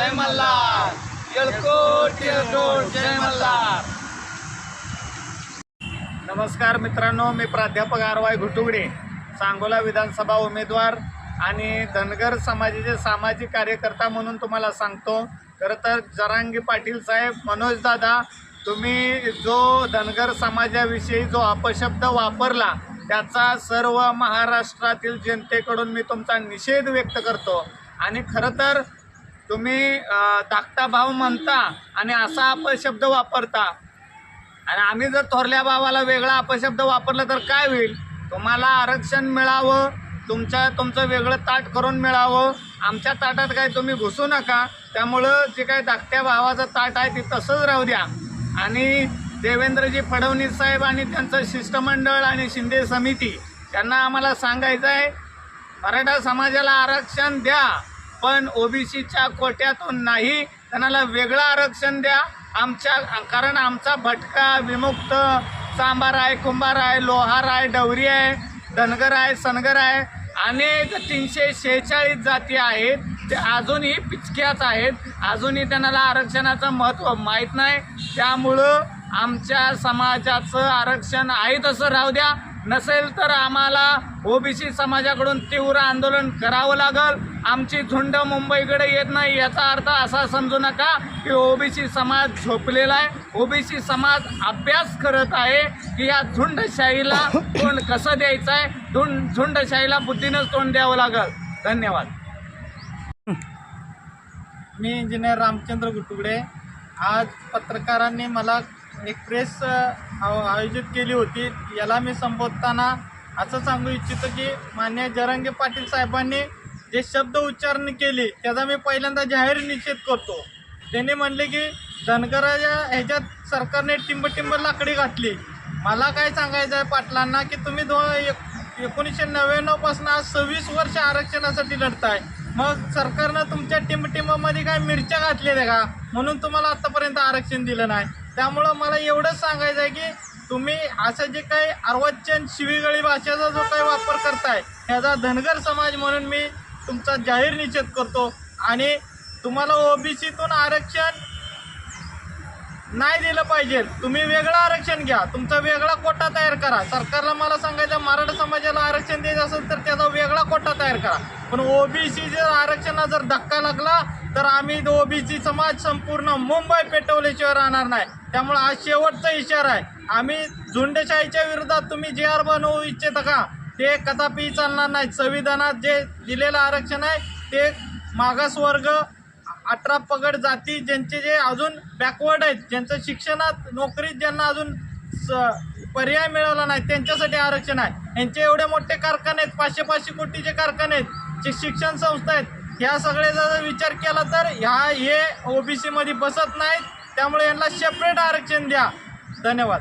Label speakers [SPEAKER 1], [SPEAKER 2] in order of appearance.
[SPEAKER 1] जय मल्हार येळकोट येळकोट जय मल्हार नमस्कार मित्रांनो मी प्राध्यापक आरवाय घुटुगडे सांगोला विधानसभा उमेदवार आणि धनगर समाजाचे सामाजिक कार्यकर्ता म्हणून तुम्हाला सांगतो. खरं तर जरांगी पाटील साहेब मनोज दादा तुम्ही जो धनगर समाजाविषयी जो अपशब्द वापरला त्याचा सर्व महाराष्ट्रातील जनतेकडून मी तुमचा निषेध व्यक्त करतो. आणि खरं तर तुम्ही धाकटा भाव म्हणता आणि असा अपशब्द वापरता. आणि आम्ही जर थोरल्या भावाला वेगळा अपशब्द वापरला तर काय होईल? तुम्हाला आरक्षण मिळावं तुमच्या तुमचं वेगळं ताट करून मिळावं. आमच्या ताटात काय तुम्ही घुसू नका. त्यामुळं जे काय धाकट्या भावाचं ताट आहे ते तसंच राहू द्या. आणि देवेंद्रजी फडणवीस साहेब आणि त्यांचं शिष्टमंडळ आणि शिंदे समिती त्यांना आम्हाला सांगायचं आहे मराठा समाजाला आरक्षण द्या. पण ओबीसीच्या कोट्यातून नाही. त्यांना वेगळं आरक्षण द्या. आमच्या कारण आमचा भटका विमुक्त सांबार आहे कुंभार आहे लोहार आहे डवरी आहे धनगर आहे सनगर आहे. अनेक तीनशे शेहेचाळीस जाती आहेत. ते अजूनही पिचक्याच आहेत. अजूनही त्यांना आरक्षणाचं महत्त्व माहीत नाही. त्यामुळं आमच्या समाजाचं आरक्षण आहे तसं राहू द्या. नसेल तर आम्हाला ओबीसी समाजाकडून तीव्र आंदोलन करावं लागल. आमची झुंड मुंबईकडे येत नाही याचा अर्थ असा समजू नका की ओबीसी समाज झोपलेला आहे. ओबीसी समाज अभ्यास करत आहे की या झुंडशाहीला तोंड कसं द्यायचं आहे? झुंड झुंडशाहीला बुद्धीनंच तोंड द्यावं लागल. धन्यवाद.
[SPEAKER 2] मी इंजिनियर रामचंद्र गुटुगडे. आज पत्रकारांनी मला एक प्रेस आयोजित केली होती. याला मी संबोधताना असं सांगू इच्छितो की मान्य जरांगे पाटील साहेबांनी जे शब्द उच्चारण केले त्याचा मी पहिल्यांदा जाहीर निषेध करतो. त्यांनी म्हणले की धनगराच्या ह्याच्यात सरकारने टिंब लाकडी घातली. मला काय सांगायचं आहे पाटलांना की तुम्ही दो एकोणीसशे नव्याण्णवपासून आज सव्वीस वर्ष आरक्षणासाठी लढताय. मग सरकारनं तुमच्या टिंबटिंबामध्ये काय मिरच्या घातलेल्या का? म्हणून तुम्हाला आत्तापर्यंत आरक्षण दिलं नाही. त्यामुळं मला एवढंच सांगायचं आहे की तुम्ही असं जे काही अर्वाच्यन शिवीगळी भाषेचा जो काही वापर करताय ह्याचा धनगर समाज म्हणून मी तुमचा जाहीर निषेध करतो. आणि तुम्हाला ओबीसीतून आरक्षण नाही दिलं पाहिजे. तुम्ही वेगळं आरक्षण घ्या. तुमचा वेगळा कोटा तयार करा. सरकारला मला सांगायचं मराठा समाजाला आरक्षण द्यायचं असेल तर त्याचा वेगळा कोटा तयार करा. पण ओबीसी जर आरक्षणाला जर धक्का लागला तर आम्ही ओबीसी समाज संपूर्ण मुंबई पेटवल्याशिवाय राहणार नाही. त्यामुळे हा शेवटचा इशारा आहे. आम्ही झुंडशाहीच्या विरोधात तुम्ही जे आर बनवू इच्छिता का? ते कदापि चालणार नाही. संविधानात जे दिलेलं आरक्षण आहे ते मागासवर्ग अठरा पगड जाती ज्यांचे जे अजून बॅकवर्ड आहेत ज्यांचं शिक्षणात नोकरीत ज्यांना अजून स- पर्याय मिळवला नाही त्यांच्यासाठी आरक्षण आहे. यांचे एवढे मोठे कारखाने आहेत पाचशे पाचशे कोटीचे कारखाने आहेत जे शिक्षण संस्था आहेत ह्या सगळ्याचा जर विचार केला तर ह्या हे ओबीसीमध्ये बसत नाहीत त्यामुळे यांना सेपरेट आरक्षण द्या. धन्यवाद.